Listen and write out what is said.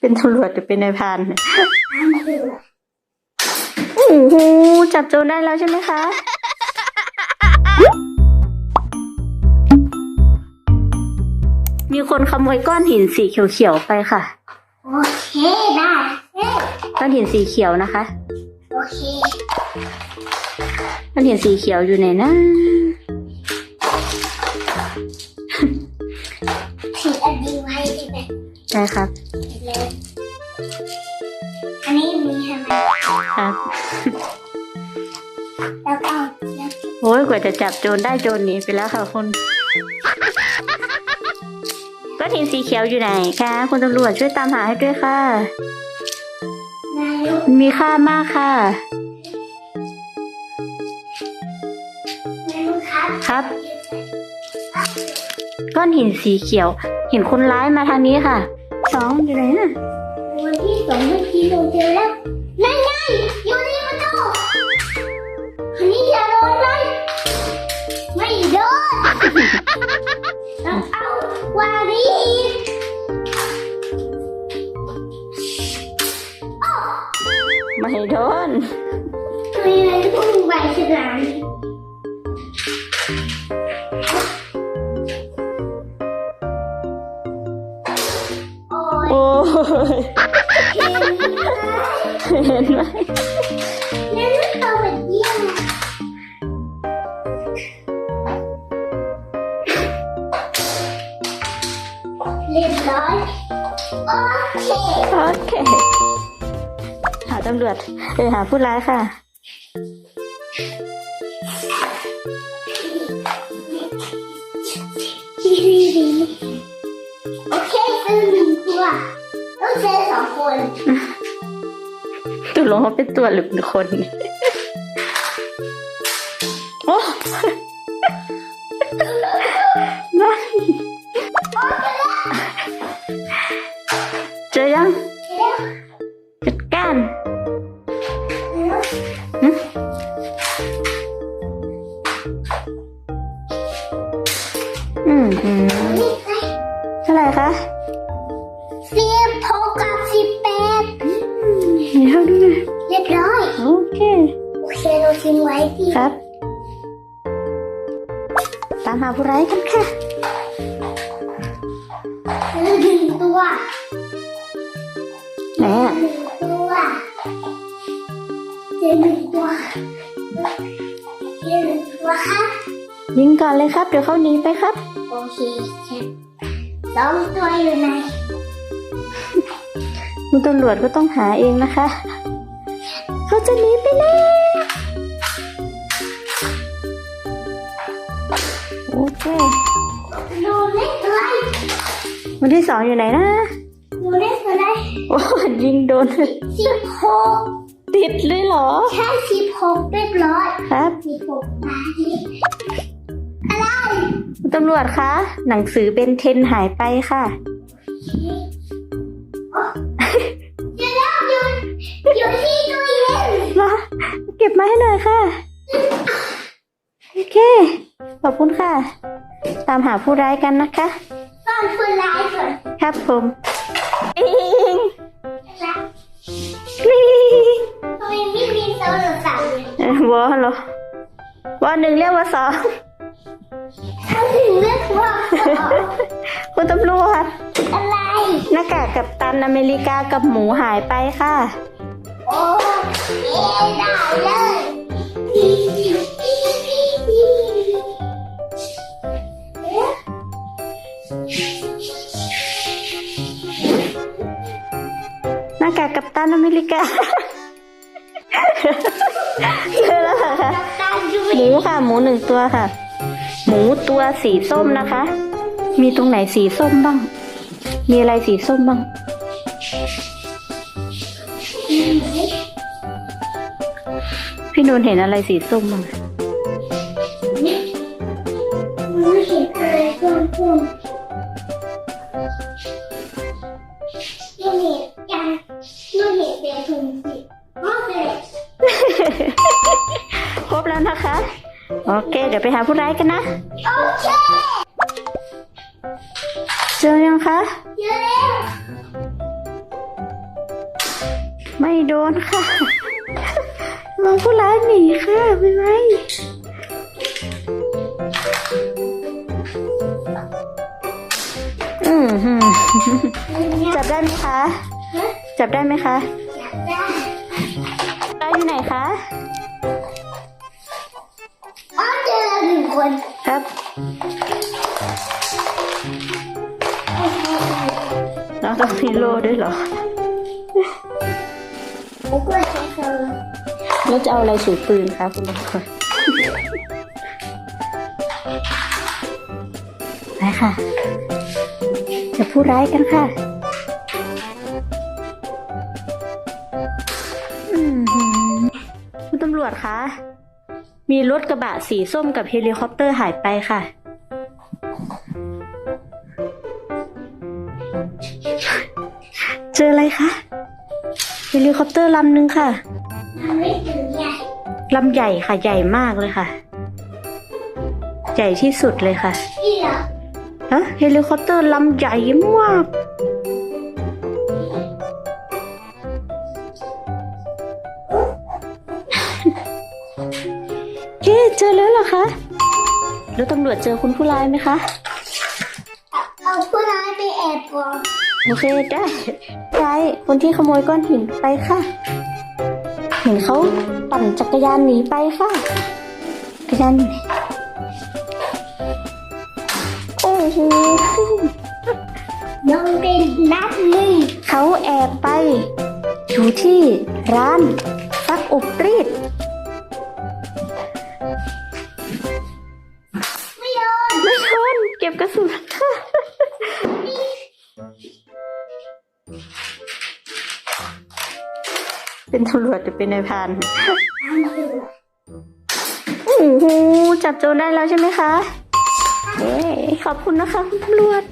เป็นตำรวจหรือเป็นนายพรานเนี่ยโอ้โหจับโจรได้แล้วใช่ไหมคะมีคนขโมยก้อนหินสีเขียวๆไปค่ะ โอเคได้เอ้ยก้อนหินสีเขียวนะคะ โอเคก้อนหินสีเขียวอยู่ไหนนะถืออันนี้ไว้ใช่ไหมใช่ครับ แล้วก็แล้วโอ้ยกว่าจะจับโจรได้โจรหนีไปแล้วค่ะคุณก้อนหินสีเขียวอยู่ไหนคะคุณตำรวจช่วยตามหาให้ด้วยค่ะนายลูกมันมีค่ามากค่ะนายลูกครับครับ ก้อนหินสีเขียว เห็นคนร้ายมาทางนี้ค่ะ สองอยู่ไหนน่ะวันที่สองเมื่อกี้เราเจอแล้ว พุ่งไปฉลามโอ้ยโอ้ยเห็นไหมเห็นไหมนั่นมันตัวแบบเยี่ยมเรียบร้อยโอเค โอเค หาตำรวจไปหาผู้ร้ายค่ะดีดีดี โอเคซื้อหนึ่งตัวต้องซื้สองคนตกลงเขาเป็นตัวหรือเป็นคน โอ้ หกกับสิบแปดเดี๋ยวดูหน่อยเรียบร้อย โอเค โอเคเราทิ้งไว้ที่ครับ ตามหาผู้ร้ายกันค่ะซื้อหนึ่งตัวไหนอะหนึ่งตัวซื้อหนึ่งตัวซื้อหนึ่งตัวครับยิงก่อนเลยครับ เดี๋ยวเขาหนีไปครับ โอเคแค่สองตัวอยู่ไหน คุณตำรวจก็ต้องหาเองนะคะ เขาจะหนีไปแล้วโอเคดูเล็กอะไรวันที่สองอยู่ไหนนะดูเล็กอะไรโอ้ยิงโดนสิบหกติดเลยเหรอแค่สิบหกเรียบร้อยครับสิบหกนาทีอะไรคุณตำรวจคะ หนังสือเบนเทนหายไปค่ะจะเล่าอยู่ อยู่ที่ตู้เย็นมาเก็บมาให้หน่อยค่ะ โอเค ขอบคุณค่ะ ตามหาผู้ร้ายกันนะคะตอนคนร้ายก่อนครับผมอิงนะกริ๊งทำไมไม่มีโทรศัพท์เลยเอ้ยวอเหรอวอหนึ่งเรียกว่าสองถ้าถึงเลือกว่าคุณตำรวจอะไรหน้ากากกับตันอเมริกากับหมูหายไปค่ะ โอ้เอ๊ะได้เลยเอ๊ะหน้ากากกับตันอเมริกาเจอแล้วเหรอค่ะตามดูหมูค่ะ หมูหนึ่งตัวค่ะ หมูตัวสีส้มนะคะ มีตรงไหนสีส้มบ้าง มีอะไรสีส้มบ้าง พี่นูนเห็นอะไรสีส้มบ้างไม่เห็นอะไรเพิ่มเพิ่มไม่เห็นกันไม่เห็นแต่ถุงสิโอเคครบแล้วนะคะ โอเค เดี๋ยวไปหาผู้ร้ายกันนะ โอเคเจอยังคะเจอแล้วไม่โดนค่ะ มองผู้ร้ายหนีค่ะไปไหมอืมหืมจับได้ไหมคะฮะจับได้ไหมคะอยากได้ได้อยู่ไหนคะอ๋อเจอแล้วหนึ่งคนครับน้องต้องมีโล่ด้วยเหรอผมก็ใช้เธอ แล้วจะเอาอะไรสูบปืนคะคุณบางคนไปค่ะจะผู้ร้ายกันค่ะคุณตำรวจคะ มีรถกระบะสีส้มกับเฮลิคอปเตอร์หายไปค่ะ เจออะไรคะ เฮลิคอปเตอร์ลำหนึ่งค่ะ ลำใหญ่ค่ะใหญ่มากเลยค่ะ ใหญ่ที่สุดเลยค่ะพี่เหรอฮะเฮลิคอปเตอร์ลำใหญ่มากเจ๊เจอแล้วเหรอคะ แล้วตำรวจเจอคุณผู้ร้ายไหมคะเอาเอาผู้ร้ายไปแอบก่อนโอเคได้ได้คนที่ขโมยก้อนหินไปค่ะ เห็นเขา ปั่นจักรยานหนีไปค่ะจักรยานอยู่ไหนโอ้โหยังเป็นนัดหนึ่งเขาแอบไปอยู่ที่ร้าน เป็นตำรวจหรือเป็นนายพรานโอ้โหจับโจรได้แล้วใช่ไหมคะเย้ขอบคุณนะคะคุณตำรวจ